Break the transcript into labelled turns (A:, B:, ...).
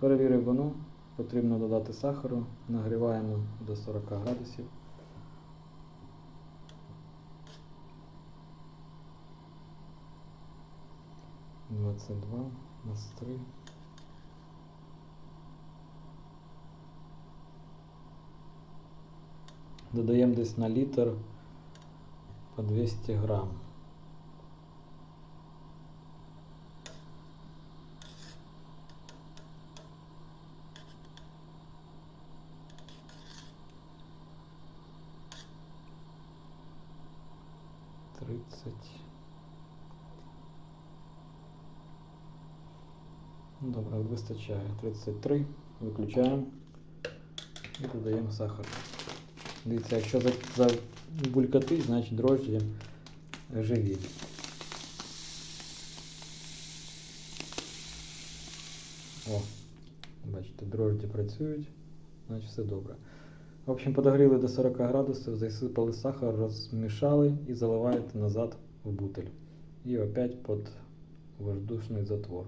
A: Перевірив вино, потрібно додати сахару, нагріваємо до 40 градусів. Двадцять два, двадцять три. Додаємо десь на літр по 200 грам. Тридцять. Ну, Добре, вистачає. 33. Виключаємо і додаємо сахар. Дивіться, якщо за, за булькати, значить дрожжі живі. О, бачите, дрожжі працюють, значить все добре. В общем, подогріли до 40 градусів, засипали сахар, розмішали і заливаєте назад в бутиль. І опять під воздушний затвор.